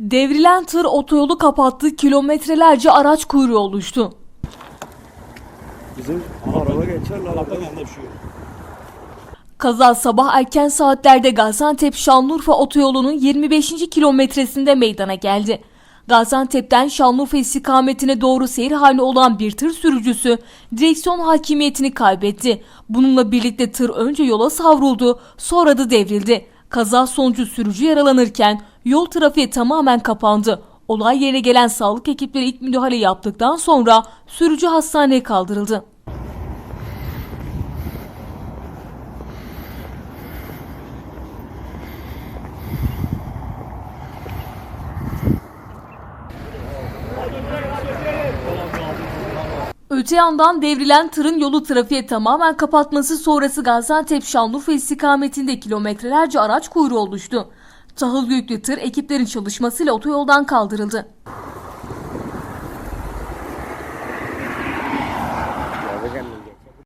Devrilen tır otoyolu kapattı, kilometrelerce araç kuyruğu oluştu. Bizim araba geçer. Kaza sabah erken saatlerde Gaziantep Şanlıurfa otoyolunun 25. kilometresinde meydana geldi. Gaziantep'ten Şanlıurfa istikametine doğru seyir halinde olan bir tır sürücüsü direksiyon hakimiyetini kaybetti. Bununla birlikte tır önce yola savruldu, sonra da devrildi. Kaza sonucu sürücü yaralanırken yol trafiğe tamamen kapandı. Olay yerine gelen sağlık ekipleri ilk müdahale yaptıktan sonra sürücü hastaneye kaldırıldı. Öte yandan devrilen tırın yolu trafiğe tamamen kapatması sonrası Gaziantep Şanlıurfa istikametinde kilometrelerce araç kuyruğu oluştu. Tahıl yüklü tır ekiplerin çalışmasıyla otoyoldan kaldırıldı.